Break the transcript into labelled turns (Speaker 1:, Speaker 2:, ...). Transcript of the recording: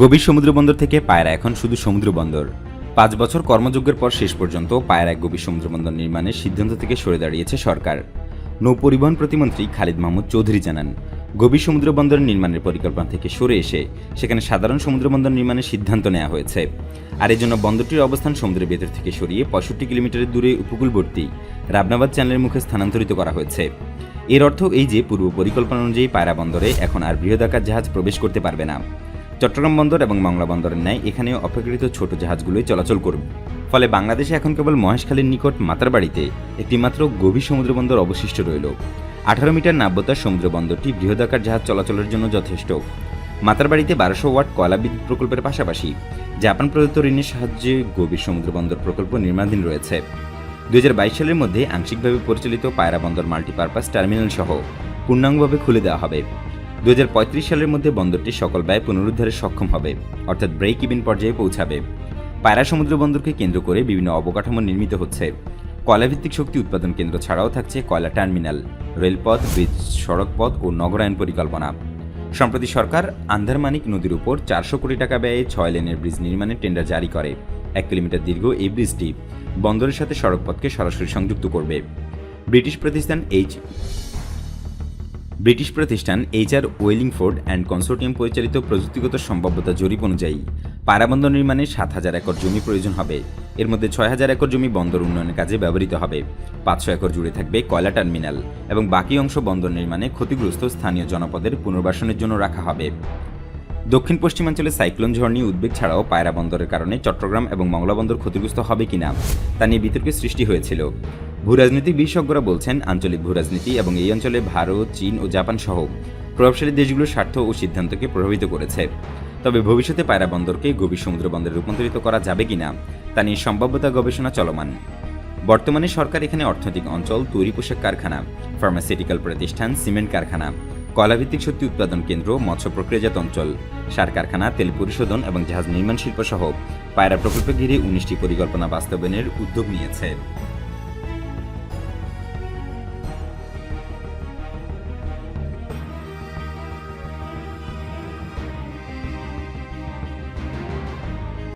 Speaker 1: গভীর সমুদ্র বন্দর থেকে পায়রা এখন শুধু সমুদ্র বন্দর। পাঁচ বছর কর্মযজ্ঞের পর শেষ পর্যন্ত পায়রা গভীর সমুদ্র বন্দর নির্মাণের সিদ্ধান্ত থেকে সরে দাঁড়িয়েছে সরকার। নৌ পরিবহন প্রতিমন্ত্রী খালিদ মাহমুদ চৌধুরী জানান, গভীর সমুদ্র বন্দর নির্মাণের পরিকল্পনা থেকে সরে এসে সেখানে সাধারণ সমুদ্র বন্দর নির্মাণের সিদ্ধান্ত নেওয়া হয়েছে। আর এজন্য বন্দরটির অবস্থান সমুদ্রের ভেতর থেকে সরিয়ে পঁয়ষট্টি কিলোমিটারের দূরে উপকূলবর্তী রাবনাবাদ চ্যানেলের মুখে স্থানান্তরিত করা হয়েছে। এর অর্থ এই যে, পূর্ব পরিকল্পনা অনুযায়ী পায়রা বন্দরে এখন আর বৃহদাকার জাহাজ প্রবেশ করতে পারবে না। চট্টগ্রাম বন্দর এবং মংলা বন্দরের ন্যায় এখানেও অপেক্ষাকৃত ছোট জাহাজগুলোই চলাচল করবে। ফলে বাংলাদেশে এখন কেবল মহেশখালীর নিকট মাতারবাড়িতে একটি মাত্র গভীর সমুদ্র বন্দর অবশিষ্ট রইল। আঠারো মিটার নাব্যতার সমুদ্র বন্দরটি বৃহদাকার জাহাজ চলাচলের জন্য যথেষ্ট। মাতারবাড়িতে বারোশো ওয়াট কয়লা বিদ্যুৎ প্রকল্পের পাশাপাশি জাপান প্রদত্ত ঋণের সাহায্যে গভীর সমুদ্র বন্দর প্রকল্প নির্মাণাধীন রয়েছে। দুই সালের মধ্যে আংশিকভাবে পরিচালিত পায়রা বন্দর মাল্টিপারপাস টার্মিনাল সহ পূর্ণাঙ্গভাবে খুলে দেওয়া হবে। দু হাজার পঁয়ত্রিশ সালের মধ্যে বন্দরটি সকল ব্যয় পুনরুদ্ধারে সক্ষম হবে, অর্থাৎ ব্রেক ইভিন পর্যায়ে পৌঁছাবে। পায়রা সমুদ্র বন্দরকে কেন্দ্র করে বিভিন্ন অবকাঠামো নির্মিত হচ্ছে। কয়লাভিত্তিক শক্তি উৎপাদন কেন্দ্র ছাড়াও থাকছে কয়লা টার্মিনাল, রেলপথ, ব্রিজ, সড়কপথ ও নগরায়ণ পরিকল্পনা। সম্প্রতি সরকার আন্ধারমানিক নদীর উপর চারশো কোটি টাকা ব্যয়ে ছয় লেনের ব্রিজ নির্মাণের টেন্ডার জারি করে। এক কিলোমিটার দীর্ঘ এই ব্রিজটি বন্দরের সাথে সড়কপথকে সরাসরি সংযুক্ত করবে। ব্রিটিশ প্রতিষ্ঠান এইচ ব্রিটিশ প্রতিষ্ঠান এইচআর ওয়েলিংফোর্ড অ্যান্ড কনসোর্টিয়াম পরিচালিত প্রযুক্তিগত সম্ভাব্যতা জরিপ অনুযায়ী পায়রাবন্দর নির্মাণে সাত হাজার একর জমি প্রয়োজন হবে। এর মধ্যে ছয় হাজার একর জমি বন্দর উন্নয়নের কাজে ব্যবহৃত হবে। পাঁচশো একর জুড়ে থাকবে কয়লা টার্মিনাল এবং বাকি অংশ বন্দর নির্মাণে ক্ষতিগ্রস্ত স্থানীয় জনপদের পুনর্বাসনের জন্য রাখা হবে। দক্ষিণ পশ্চিমাঞ্চলে সাইক্লোন ঝড় নিয়ে উদ্বেগ ছাড়াও পায়রা বন্দরের কারণে চট্টগ্রাম এবং মংলা বন্দর ক্ষতিগ্রস্ত হবে কিনা তা নিয়ে বিতর্কের সৃষ্টি হয়েছিল। ভূরাজনৈতিক বিশেষজ্ঞরা বলছেন, আঞ্চলিক ভূরাজনীতি এবং এই অঞ্চলে ভারত, চীন ও জাপান সহ প্রভাবশালী দেশগুলোর স্বার্থ ও সিদ্ধান্তকে প্রভাবিত করেছে। তবে ভবিষ্যতে পায়রা বন্দরকে গভীর সমুদ্র বন্দরে রূপান্তরিত করা যাবে কিনা, তা নিয়ে সম্ভাব্যতা গবেষণা চলমান। বর্তমানে সরকার এখানে অর্থনৈতিক অঞ্চল, তৈরি পোশাক কারখানা, ফার্মাসিউটিক্যাল প্রতিষ্ঠান, সিমেন্ট কারখানা, কলাভিত্তিক শক্তি উৎপাদন কেন্দ্র, মৎস্য প্রক্রিয়াজাত অঞ্চল, সার কারখানা, তেল পরিশোধন এবং জাহাজ নির্মাণ শিল্প সহ পায়রা প্রকল্প ঘিরে উনিশটি পরিকল্পনা বাস্তবায়নের উদ্যোগ নিয়েছে।